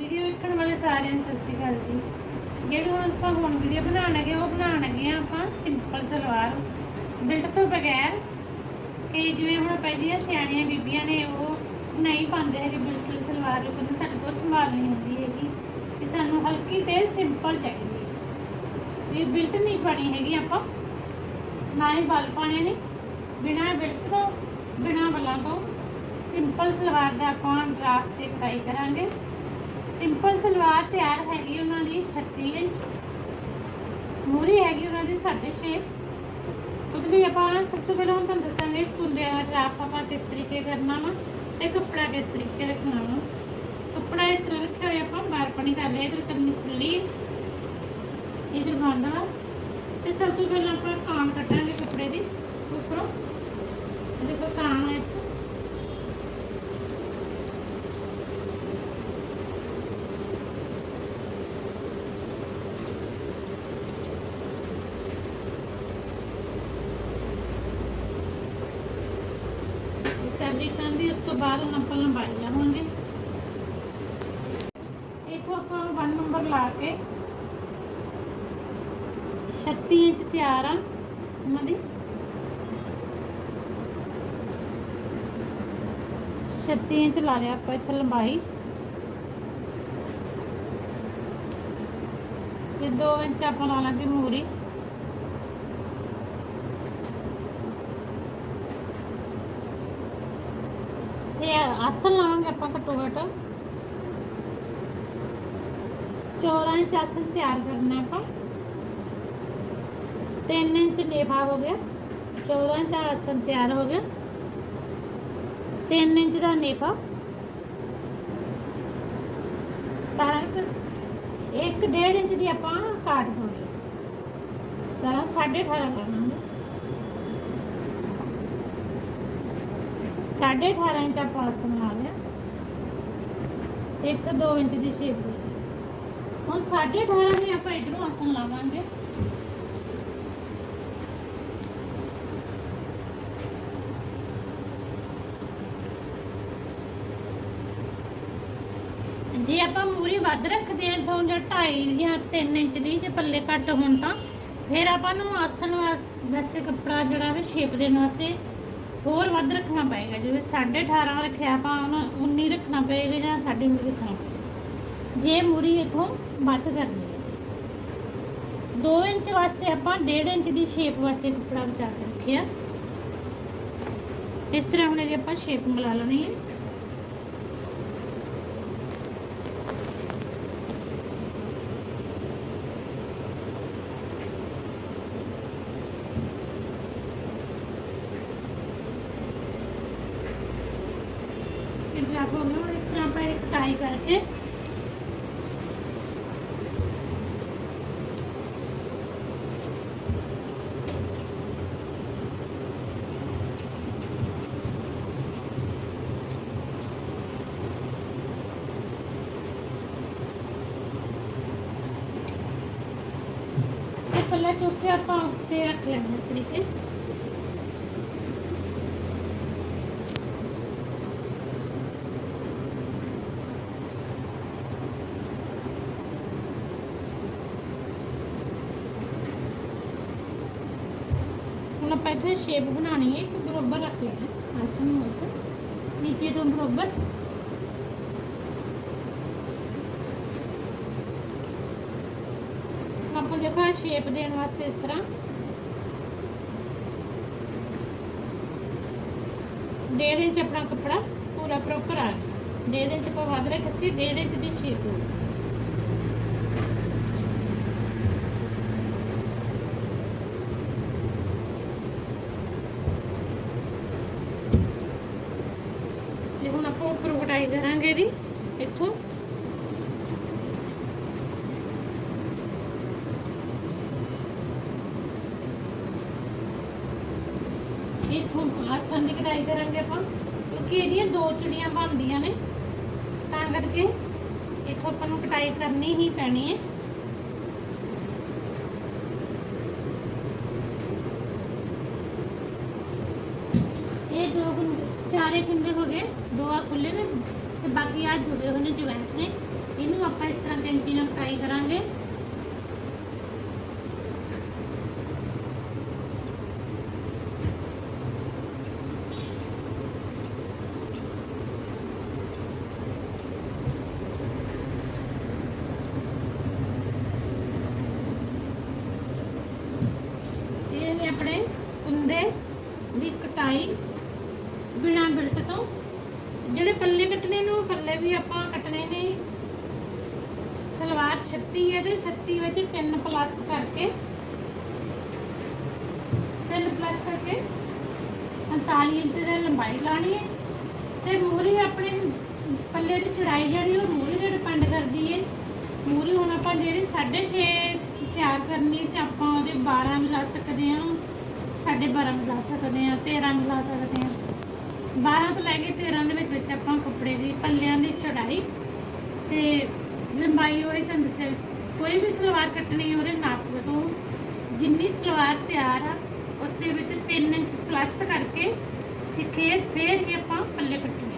Video ਵੇਖਣ ਵਾਲੇ ਸਾਰਿਆਂ ਨੂੰ ਸਤਿ ਸ਼੍ਰੀ ਅਕਾਲ ਜੀ। ਜਿਹੜੀ ਆਪਾਂ ਹੁਣ ਵੀਡੀਓ ਬਣਾਉਣ ਬਣਾਉਣਗੇ, ਉਹ ਬਣਾਉਣ ਬਣਾਉਣਗੇ ਆਪਾਂ ਸਿੰਪਲ ਸਲਵਾਰ। ਬਿਲਟ ਤੋਂ ਬਗੈਰ ਕਿ ਜਿਵੇਂ ਹੁਣ ਪਹਿਲੀਆਂ ਸਿਆਣੀਆਂ ਬੀਬੀਆਂ ਨੇ, ਉਹ ਨਹੀਂ ਪਾਉਂਦੇ ਹੈਗੇ ਬਿਲਟ ਸਲਵਾਰ ਉਹ ਕਹਿੰਦੇ ਸਾਡੇ ਕੋਲ ਸੰਭਾਲ ਨਹੀਂ ਹੁੰਦੀ ਹੈਗੀ। ਕਿ ਸਾਨੂੰ ਹਲਕੀ ਤੇ ਸਿੰਪਲ ਚਾਹੀਦੀ ਹੈ। ਇਹ ਬਿਲਟ ਨਹੀਂ ਪਾਣੀ ਹੈਗੀ ਆਪਾਂ। ਨਾ ਹੀ ਬਲ ਪਾਣੇ ਨੇ। ਬਿਨਾਂ ਬਿਲਟ ਤੋਂ, ਬਿਨਾਂ ਬਲਾਂ ਤੋਂ ਸਿੰਪਲ ਸਲਵਾਰ ਦਾ ਆਪਾਂ ਡਰਾਫਟ ਤੇ ਕਟਾਈ ਕਰਾਂਗੇ। ਸਿੰਪਲ ਸਲਵਾਰ ਤਿਆਰ ਹੈਗੀ ਉਹਨਾਂ ਦੀ 36 ਇੰਚ। ਮੂਰੀ ਹੈਗੀ ਉਹਨਾਂ ਦੀ 6.5 ਉਹਦੇ ਲਈ ਆਪਾਂ ਸਭ ਤੋਂ ਪਹਿਲਾਂ ਹੁਣ ਤੁਹਾਨੂੰ ਦੱਸਾਂਗੇ ਕੁੰਡੇ ਦਾ ਡਰਾਫਟ ਆਪਾਂ ਕਿਸ ਤਰੀਕੇ ਕਰਨਾ ਵਾ ਤੇ ਕੱਪੜਾ ਕਿਸ ਤਰੀਕੇ ਰੱਖਣਾ ਵਾ। ਕੱਪੜਾ ਇਸ ਤਰ੍ਹਾਂ ਰੱਖਿਆ ਹੋਇਆ ਆਪਾਂ ਬਾਹਰ ਪਾਣੀ ਕਰ ਲਿਆ ਇਧਰ ਕਰਨੀ ਖੁੱਲੀ ਇਧਰ ਬੰਦ ਵਾ। ਤੇ ਸਭ ਤੋਂ ਪਹਿਲਾਂ ਆਪਾਂ ਕਾਨ ਕੱਟਾਂਗੇ ਕੱਪੜੇ ਦੀ ਉੱਪਰੋਂ। ਦੇਖੋ ਕਾਨ ਹੈ ਇੱਥੇ ਕਰਲੀ ਕੰਦੀ ਉਸ ਤੋਂ ਬਾਅਦ ਹੁਣ ਆਪਾਂ ਲੰਬਾਈ ਲਾਵਾਂਗੇ। ਇਥੋਂ ਆਪਾਂ 1 ਨੰਬਰ ਲਾ ਕੇ 36 ਇੰਚ ਤਿਆਰ ਆ। ਉਹਨਾਂ ਦੀ। 36 ਇੰਚ ਲਾ ਲਿਆ ਆਪਾਂ ਇੱਥੇ ਲੰਬਾਈ। ਤੇ 2 ਇੰਚ ਆਪਾਂ ਲਾ ਲਾਂਗੇ ਮੂਰੀ। ਤੇ ਆਸਨ ਲਾਵਾਂਗੇ ਆਪਾਂ ਘੱਟੋ ਘੱਟ 14 ਇੰਚ ਆਸਨ ਤਿਆਰ ਕਰਨਾ ਆਪਾਂ। 3 ਇੰਚ ਲੇਫਾ ਹੋ ਗਿਆ 14 ਇੰਚ ਆਸਨ ਤਿਆਰ ਹੋ ਗਿਆ। 3 ਇੰਚ ਦਾ ਨੇਫਾ। 17 ਇੱਕ ਡੇਢ ਇੰਚ ਦੀ ਆਪਾਂ ਕਾਟ ਪਾਉਣੀ। ਸਾਰਾ 18.5 ਕਰਨਾ। ਸਾਢੇ 18 ਇੰਚ ਆਪਾਂ ਆਸਨ ਲਾ ਲਿਆ। ਇੱਕ 2 ਇੰਚ ਦੀ ਸ਼ੇਪ ਹੁਣ ਸਾਢੇ 18 ਆਪਾਂ ਇਧਰੋਂ ਆਸਨ ਲਾਵਾਂਗੇ। ਜੇ ਆਪਾਂ ਮੂਰੀ ਵੱਧ ਰੱਖਦੇ ਹਾਂ, ਤਾਂ ਜਾਂ 2.5 ਜਾਂ 3 ਇੰਚ ਦੀ ਜੇ ਪੱਲੇ ਘੱਟ ਹੋਣ ਤਾਂ, ਫਿਰ ਆਪਾਂ ਨੂੰ ਆਸਣ ਵਾਸਤੇ ਕੱਪੜਾ ਜਿਹੜਾ ਹੈ ਸ਼ੇਪ ਦੇਣ ਵਾਸਤੇ ਹੋਰ ਵੱਧ ਰੱਖਣਾ ਪਏਗਾ। ਜਿਵੇਂ 18.5 ਰੱਖਿਆ, ਆਪਾਂ ਉਹਨੂੰ 19 ਰੱਖਣਾ ਪਏਗਾ ਜਾਂ 19.5 ਰੱਖਣਾ ਪਏਗਾ। ਜੇ ਮੂਰੀ ਇਥੋਂ ਵੱਧ ਕਰਨੀ ਹੈ 2 ਇੰਚ ਵਾਸਤੇ ਆਪਾਂ 1.5 ਇੰਚ ਦੀ ਸ਼ੇਪ ਵਾਸਤੇ ਕੱਪੜਾ ਬਚਾ ਕੇ ਰੱਖਿਆ। ਇਸ ਤਰ੍ਹਾਂ ਹੁਣ ਇਹਦੀ ਆਪਾਂ ਸ਼ੇਪ ਮਿਲਾ ਲੈਣੀ ਹੈ। ਫਿਰ ਆਪਾਂ ਉਹਨੂੰ ਇਸ ਤਰ੍ਹਾਂ ਆਪਾਂ ਇੱਕ ਟਾਈ ਕਰਕੇ ਤੇ ਪੱਲਾ ਚੁੱਕ ਕੇ ਆਪਾਂ ਉੱਤੇ ਰੱਖ ਲੈਣਾ ਹੁਣ ਆਪਾਂ ਇੱਥੇ ਸ਼ੇਪ ਬਣਾਉਣੀ ਹੈ, ਇੱਕ ਬਰੋਬਰ ਰੱਖ ਲੈਣਾ ਆਸਨ ਨੂੰ ਆਸਨ ਨੀਚੇ ਤੋਂ ਬਰੋਬਰ। ਆਪਾਂ ਦੇਖੋ ਸ਼ੇਪ ਦੇਣ ਵਾਸਤੇ ਇਸ ਤਰ੍ਹਾਂ। ਡੇਢ ਇੰਚ ਆਪਣਾ ਕੱਪੜਾ ਪੂਰਾ ਪ੍ਰੋਪਰ ਆ ਗਿਆ। ਡੇਢ ਇੰਚ ਆਪਾਂ ਵੱਧ ਰੱਖਿਆ ਸੀ, ਡੇਢ ਇੰਚ ਦੀ ਸ਼ੇਪ ਹੋ ਗਈ ਤੇ ਹੁਣ ਆਪਾਂ ਉੱਪਰ ਕਟਾਈ ਕਰਾਂਗੇ ਇਹਦੀ ਇੱਥੋਂ। ਇੱਥੋਂ ਆਸਨ ਦੀ ਕਟਾਈ ਕਰਾਂਗੇ ਆਪਾਂ, ਕਿਉਂਕਿ ਇਹਦੀਆਂ ਦੋ ਚਿੜੀਆਂ ਬਣਦੀਆਂ ਨੇ। ਤਾਂ ਕਰਕੇ ਇੱਥੋਂ ਆਪਾਂ ਨੂੰ ਕਟਾਈ ਕਰਨੀ ਹੀ ਪੈਣੀ ਹੈ। ਇਹ ਦੋ ਗੁੰਦ- ਚਾਰੇ ਖੁੰਦੇ ਹੋ ਗਏ, ਦੋ ਆ ਖੁੱਲੇ ਨੇ ਤੇ ਬਾਕੀ ਆ ਜੁੜੇ ਹੋਏ ਨੇ ਜੁਆਇੰਟ ਨੇ। ਇਹਨੂੰ ਆਪਾਂ ਇਸ ਤਰ੍ਹਾਂ ਕੈਂਚੀ ਨਾਲ ਕਟਾਈ ਕਰਾਂਗੇ ਇਹ ਨੇ ਆਪਣੇ ਕੁੰਦੇ ਦੀ ਕਟਾਈ ਬਿਨਾ ਬਿਲਟ ਤੋਂ ਜਿਹੜੇ ਪੱਲੇ ਕੱਟਣੇ ਨੇ, ਉਹ ਪੱਲੇ ਵੀ ਆਪਾਂ ਕੱਟਣੇ ਨੇ। ਸਲਵਾਰ 36 ਹੈ ਤੇ 36 ਵਿੱਚ 3 ਪਲੱਸ ਕਰਕੇ। 3 ਪਲੱਸ ਕਰਕੇ 45 ਇੰਚ ਦੀ ਲੰਬਾਈ ਲਾਣੀ ਹੈ। ਤੇ ਮੂਰੀ ਆਪਣੇ ਪੱਲੇ ਦੀ ਚੜਾਈ ਜਿਹੜੀ, ਉਹ ਮੂਰੀ ਤੇ ਡਿਪੈਂਡ ਕਰਦੀ ਹੈ। ਮੂਰੀ ਹੁਣ ਆਪਾਂ ਜਿਹੜੀ 6.5 ਤਿਆਰ ਕਰਨੀ ਤੇ ਆਪਾਂ ਉਹਦੇ 12 ਵੀ ਲਾ ਸਕਦੇ ਹਾਂ, ਸਾਢੇ 12 ਵੀ ਲਾ ਸਕਦੇ ਹਾਂ 13 ਵੀ ਲਾ ਸਕਦੇ ਹਾਂ। 12 ਤੋਂ ਲੈ ਕੇ 13 ਦੇ ਵਿੱਚ ਵਿੱਚ ਆਪਾਂ ਕੱਪੜੇ ਦੀ, ਪੱਲਿਆਂ ਦੀ ਚੜਾਈ ਤੇ ਲੰਬਾਈ ਉਹ ਹੀ ਤੁਹਾਨੂੰ ਦੱਸਿਆ ਕੋਈ ਵੀ ਸਲਵਾਰ ਕੱਟਣੀ ਉਹਦੇ ਨਾਪ ਤੋਂ, ਜਿੰਨੀ ਸਲਵਾਰ ਤਿਆਰ ਆ, ਉਸ ਦੇ ਵਿੱਚ 3 ਇੰਚ ਪਲੱਸ ਕਰਕੇ ਤੇ ਫੇਰ ਫੇਰ ਹੀ ਆਪਾਂ ਪੱਲੇ ਕੱਟਣੇ।